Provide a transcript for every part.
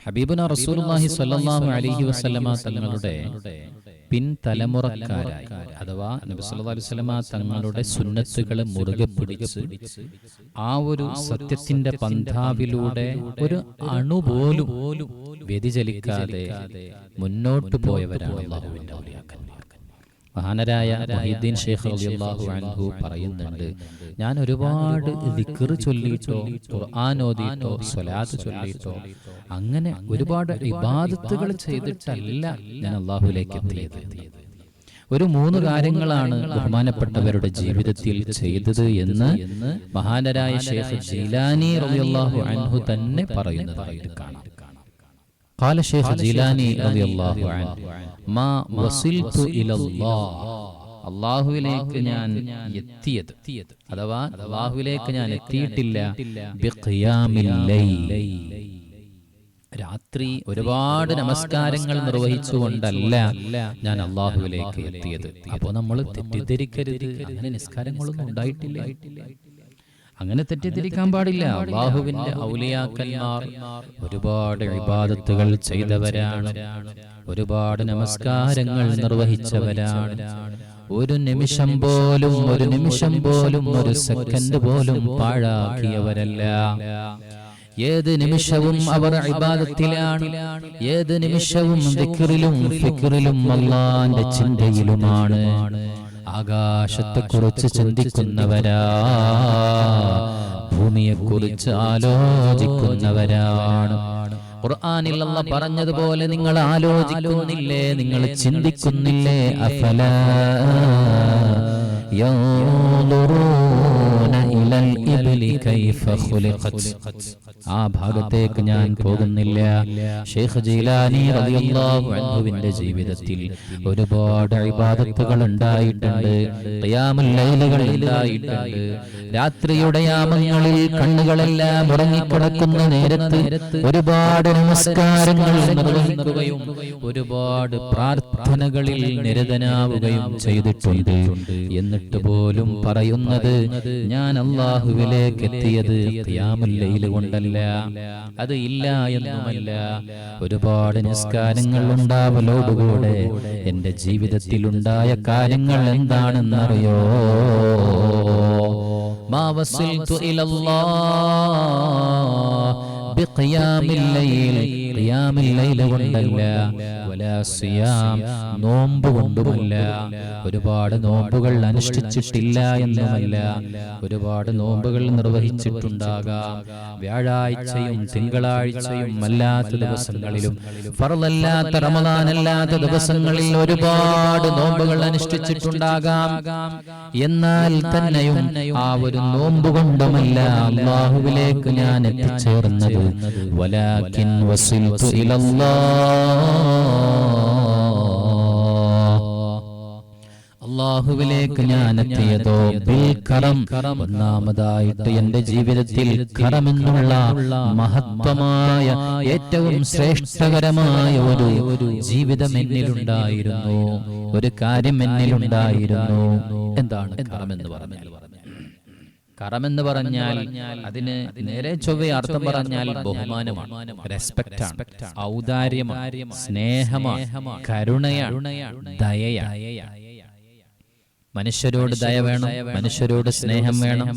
ഹബീബുന റസൂലുള്ളാഹി സ്വല്ലല്ലാഹു അലൈഹി വസല്ലമ തങ്ങളുടെ പിൻതലമുറക്കാരായി. അഥവാ നബി സല്ലല്ലാഹു അലൈഹി വസല്ലമ തങ്ങളുടെ സുന്നത്തുകളെ മുറുകെ പിടിച്ച് ആ ഒരു സത്യത്തിന്റെ പന്ഥാവിലൂടെ ഒരു അണു പോലും വ്യതിചലിക്കാതെ മുന്നോട്ട് പോയവരാണ് അള്ളാഹുവിന്റെ ഔലിയാക്കന്മാർ മഹാനരായ മൊഹീദ്ദീൻ ഷെയ്ഖ് റളിയല്ലാഹു അൻഹു പറയുന്നുണ്ട്. ഞാൻ ഒരുപാട് ദിക്കർ ചൊല്ലിയിട്ടോ ഖുർആൻ ഓതിയിട്ടോ സ്വലാത്ത് ചൊല്ലിയിട്ടോ അങ്ങനെ ഒരുപാട് ഇബാദത്തുകൾ ചെയ്തിട്ടല്ല ഞാൻ അള്ളാഹുലേക്ക് എത്തിയത്. ഒരു മൂന്ന് കാര്യങ്ങളാണ് ബഹുമാനപ്പെട്ടവരുടെ ജീവിതത്തിൽ ചെയ്തത് എന്ന് മഹാനരായ ഷെയ്ഖ് ജീലാനി റളിയല്ലാഹു അൻഹു തന്നെ പറയുന്നതായിട്ട് കാണാം. قال شيخ جيلاني رضي الله عنه ما وصلت إلى الله അള്ളാഹുവിലേക്ക് ഞാൻ എത്തിയത് അഥവാ അള്ളാഹുവിലേക്ക് ഞാൻ എത്തിയിട്ടില്ല ബിഖിയാമിൽ ലൈൽ. രാത്രി ഒരുപാട് നമസ്കാരങ്ങൾ നിർവഹിച്ചുകൊണ്ടല്ല ഞാൻ അള്ളാഹുവിലേക്ക് എത്തിയത് അപ്പോൾ നമ്മൾ തെറ്റിദ്ധരിക്കരുത് അങ്ങനെ നിസ്കാരങ്ങളൊന്നും ഉണ്ടായിട്ടില്ല അങ്ങനെ തെറ്റിദ്ധരിക്കാൻ പാടില്ല. അള്ളാഹുവിന്റെ ഔലിയാക്കന്മാർ ഒരുപാട് ഇബാദത്തുകൾ ചെയ്തവരാണ്. ഒരുപാട് നമസ്കാരങ്ങൾ നിർവഹിച്ചവരാണ്. ഒരു നിമിഷം പോലും ഒരു നിമിഷം പോലും ഒരു സെക്കൻഡ് പോലും പാഴാക്കിയവരല്ല. ഏത് നിമിഷവും അവർ ഇബാദത്തിലാണ്. ഏത് നിമിഷവും ദിക്റിലും ഫിക്റിലും അള്ളാന്റെ ചിന്തയിലുമാണ്. ആകാശത്തെ കുറിച്ച് ചിന്തിക്കുന്നവരാ ഭൂമിയെ കുറിച്ച് ആലോചിക്കുന്നവരാണ്. ഖുർആാനിൽ പറഞ്ഞതുപോലെ നിങ്ങൾ ആലോചിക്കുന്നില്ലേ? നിങ്ങൾ ചിന്തിക്കുന്നില്ലേ? അഫല യോ ആ ഭാഗത്തേക്ക് ഞാൻ പോകുന്നില്ല. ഷെയ്ഖ് ജീലാനി റളിയല്ലാഹു അൻഹുവിന്റെ ജീവിതത്തിൽ ഒരുപാട് ഇബാദത്തുകൾ ഉണ്ടായിട്ടുണ്ട്. ഖിയാമുൽ ലൈലുകൾ ഉണ്ടായിട്ടുണ്ട്. രാത്രിയുടെ യാമങ്ങളിൽ കണ്ണുകളെല്ലാം ഉറങ്ങിക്കിടക്കുന്ന നേരത്ത് ഒരുപാട് നമസ്കാരങ്ങൾ നിർവഹിക്കുകയും ഒരുപാട് പ്രാർത്ഥനകളിൽ നിരതനാവുകയും ചെയ്തിട്ടുണ്ട്. എന്നിട്ട് പോലും പറയുന്നത് ഞാൻ അള്ളാഹുവിലേക്ക് എത്തിയത് കൊണ്ടല്ല. അത് ഇല്ല എന്നുമല്ല. ഒരുപാട് നിസ്കാരങ്ങൾ ഉണ്ടാവലോടുകൂടെ എന്റെ ജീവിതത്തിൽ ഉണ്ടായ കാര്യങ്ങൾ എന്താണെന്നറിയോ? മാ വസിൽതു ലൈൽ കൊണ്ടല്ല വലാ സിയാം നോമ്പ് കൊണ്ടുമല്ല. ഒരുപാട് നോമ്പുകൾ അനുഷ്ഠിച്ചിട്ടില്ല എന്നുമല്ല ഒരുപാട് നോമ്പുകൾ നിർവഹിച്ചിട്ടുണ്ടാകാം. വ്യാഴാഴ്ചയും തിങ്കളാഴ്ചയും അല്ലാത്ത ദിവസങ്ങളിലും ഫറലല്ലാത്ത റമദാനല്ലാത്ത ദിവസങ്ങളിൽ ഒരുപാട് നോമ്പുകൾ അനുഷ്ഠിച്ചിട്ടുണ്ടാകാം. എന്നാൽ തന്നെയും ആ ഒരു നോമ്പ് കൊണ്ടുമല്ല അള്ളാഹുവിലേക്ക് ഞാൻ എത്തിച്ചേർന്നത്. വലാകിൻ إلى الله അള്ളാഹുവിലേക്ക് ഞാൻ എത്തിയതോ കറം ഒന്നാമതായിട്ട് എന്റെ ജീവിതത്തിൽ കറം എന്നുള്ള മഹത്വമായ ഏറ്റവും ശ്രേഷ്ഠകരമായ ഒരു ഒരു ജീവിതം എന്നിലുണ്ടായിരുന്നു ഒരു കാര്യം എന്നിലുണ്ടായിരുന്നു എന്താണ് കറം എന്ന് പറഞ്ഞാൽ? കറമെന്ന് പറഞ്ഞാൽ അതിന് നേരെ ചൊവ്വ അർത്ഥം പറഞ്ഞാൽ ബഹുമാനമാണ്. റെസ്പെക്റ്റ് ആണ്. ഔദാര്യമാണ്. സ്നേഹമാണ്. കരുണയാണ്. ദയയാണ്. മനുഷ്യരോട് ദയ വേണം മനുഷ്യരോട് സ്നേഹം വേണം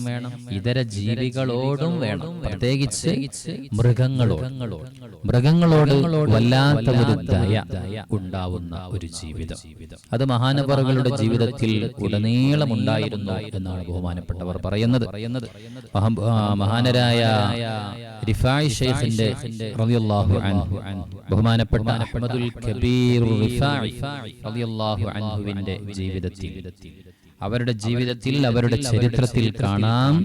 ഇതര ജീവികളോടും വേണം പ്രത്യേകിച്ച് മൃഗങ്ങളോട്. മൃഗങ്ങളോട്. വല്ലാത്ത ഒരു ദയ ഉണ്ടാവുന്ന ഒരു ജീവിതം. അത് മഹാനവറുകളുടെ ജീവിതത്തിൽ ഉടനീളം ഉണ്ടായിരുന്നു എന്നാണ് ബഹുമാനപ്പെട്ടവർ പറയുന്നത്. മഹാനരായ റിഫായ് ഷെയ്ഖിന്റെ റളിയല്ലാഹു അൻഹു ബഹുമാനപ്പെട്ട അഹ്മദുൽ കബീർ റിഫായ് റളിയല്ലാഹു അൻഹുവിന്റെ ജീവിതത്തിൽ. അവരുടെ ജീവിതത്തിൽ അവരുടെ ചരിത്രത്തിൽ കാണാം.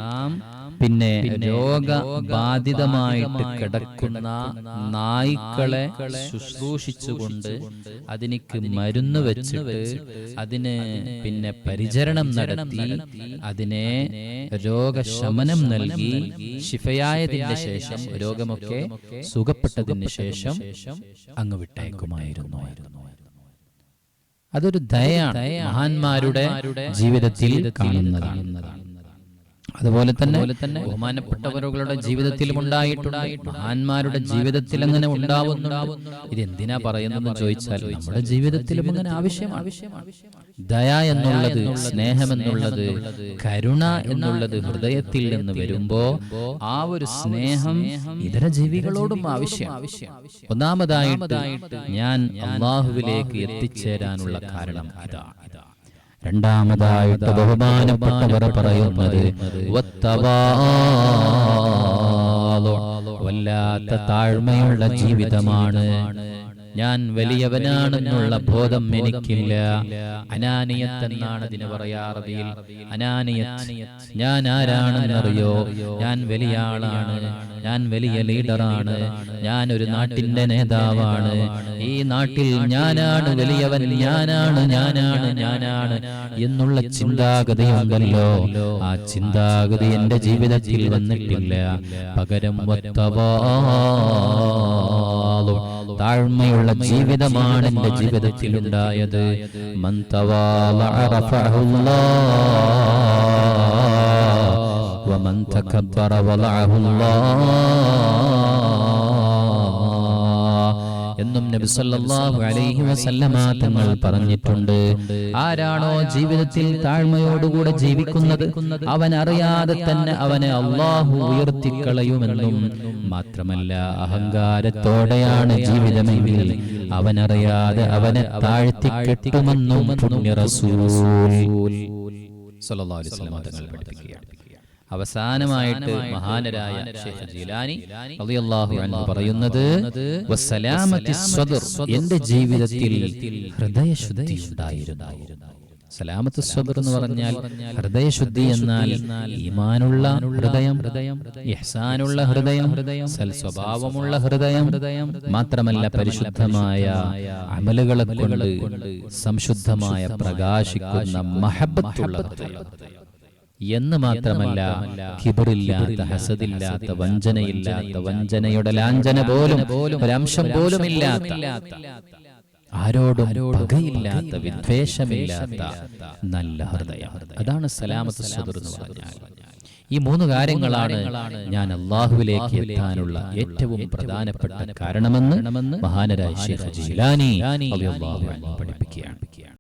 പിന്നെ രോഗബാധിതമായിട്ട് കിടക്കുന്ന നായ്ക്കളെ ശുശ്രൂഷിച്ചുകൊണ്ട് അതിനിക്ക് മരുന്ന് വെച്ചിട്ട് അതിന് പിന്നെ പരിചരണം നടത്തി അതിനെ രോഗശമനം നൽകി ശിഫയായതിന്റെ ശേഷം രോഗമൊക്കെ സുഖപ്പെട്ടതിന് ശേഷം അങ്ങ് വിട്ടയക്കുമായിരുന്നു അതൊരു ദയാണ് മഹാന്മാരുടെ ജീവിതത്തിൽ കാണുന്നതാണ് അതുപോലെ തന്നെ ബഹുമാനപ്പെട്ടവരുടെ ജീവിതത്തിലും ഉണ്ടായിട്ടുണ്ട്. മഹാന്മാരുടെ ജീവിതത്തിൽ അങ്ങനെ ഉണ്ടാവുന്നുണ്ട് ഇത് എന്തിനാ പറയുന്നതെന്ന് ചോദിച്ചാൽ നമ്മുടെ ജീവിതത്തിലും അങ്ങനെ ആവശ്യം ആവശ്യമാണ്. ദയ എന്നുള്ളത് സ്നേഹം എന്നുള്ളത് കരുണ എന്നുള്ളത് ഹൃദയത്തിൽ നിന്ന് വരുമ്പോ ആ ഒരു സ്നേഹം ഇതര ജീവികളോടും ആവശ്യം ഒന്നാമതായിട്ട് ഞാൻ അള്ളാഹുവിലേക്ക് എത്തിച്ചേരാനുള്ള കാരണം ഇതാണ് രണ്ടാമതായിട്ട് ബഹുമാനപ്പെട്ടവർ പറയുന്നത്. വല്ലാത്ത താഴ്മയുള്ള ജീവിതമാണ് ഞാൻ വലിയവനാണെന്നുള്ള ബോധം എനിക്കില്ല. അനാനിയത്ത് എന്നാണ് അതിന് പറയാ അറബിയിൽ അനാനിയത്ത്. ഞാൻ ആരാണെന്നറിയോ? ഞാൻ വലിയ ആളാണ് ഞാൻ വലിയ ലീഡറാണ് ഞാൻ ഒരു നാട്ടിന്റെ നേതാവാണ്. ഈ നാട്ടിൽ ഞാനാണ് വലിയവൻ. ഞാനാണ് ഞാനാണ് ഞാനാണ് എന്നുള്ള ചിന്താഗതി ഉണ്ടല്ലോ ആ ചിന്താഗതി എന്റെ ജീവിതത്തിൽ വന്നിട്ടില്ല. പകരം വത്തവാലു. താഴ്മയുള്ള ജീവിതമാണ് എന്റെ ജീവിതത്തിൽ ഉണ്ടായത് മന്തവാല ومن تكبر وضعه الله എന്നും നബി സല്ലല്ലാഹു അലൈഹി വസല്ലമ തങ്ങൾ പറഞ്ഞിട്ടുണ്ട്. ആരാണോ ജീവിതത്തിൽ താഴ്മയോടുകൂടെ ജീവിക്കുന്നത് അവൻ അറിയാതെ തന്നെ അവനെ അള്ളാഹു ഉയർത്തിക്കളയുമെന്നും മാത്രമല്ല അഹങ്കാരത്തോടെയാണ് ജീവിതമെങ്കിൽ അവൻ അറിയാതെ അവനെ താഴ്ത്തി കെട്ടുമെന്നും പുണ്യ റസൂൽ സല്ലല്ലാഹു അലൈഹി വസല്ലമ തങ്ങൾ പഠിപ്പിക്കുകയാണ്. അവസാനമായിട്ട് മഹാനരായ ഷെയ്ഖ് ജീലാനി റളിയല്ലാഹു അൻഹു പറയുന്നത് വസ്സലാമത്തി സ്വദർ എന്റെ ജീവിതത്തിൽ ഹൃദയശുദ്ധി ഉണ്ടായിരുന്നു. സലാമത്ത് സ്വദർ എന്ന് പറഞ്ഞാൽ ഹൃദയശുദ്ധി എന്നാൽ ഈമാനുള്ള ഹൃദയം ഹൃദയം ഇഹ്സാനുള്ള ഹൃദയം ഹൃദയം സൽ സ്വഭാവമുള്ള ഹൃദയം ഹൃദയം മാത്രമല്ല പരിശുദ്ധമായ അമലുകളെ കൊണ്ട് സംശുദ്ധമായ പ്രകാശിക്കുന്ന മഹബത്തുള്ള ഹൃദയം. എന്ന് മാത്രമല്ല കിബറില്ലാത്ത ഹസദില്ലാത്ത വഞ്ചനയില്ലാത്ത വഞ്ചനയുടെ ലാഞ്ചന പോലും ഒരംശം പോലും ഇല്ലാത്ത ആരോടും പകയില്ലാത്ത വിദ്വേഷമില്ലാത്ത നല്ല ഹൃദയം. അതാണ് സലാമത്ത് സദർ എന്ന് പറഞ്ഞാൽ. ഈ മൂന്ന് കാര്യങ്ങളാണ് ഞാൻ അള്ളാഹുവിലേക്ക് എത്താനുള്ള ഏറ്റവും പ്രധാനപ്പെട്ട കാരണമെന്ന് മഹാനരായ ഷെയ്ഖ് ജീലാനി പഠിപ്പിക്കുകയാണ്.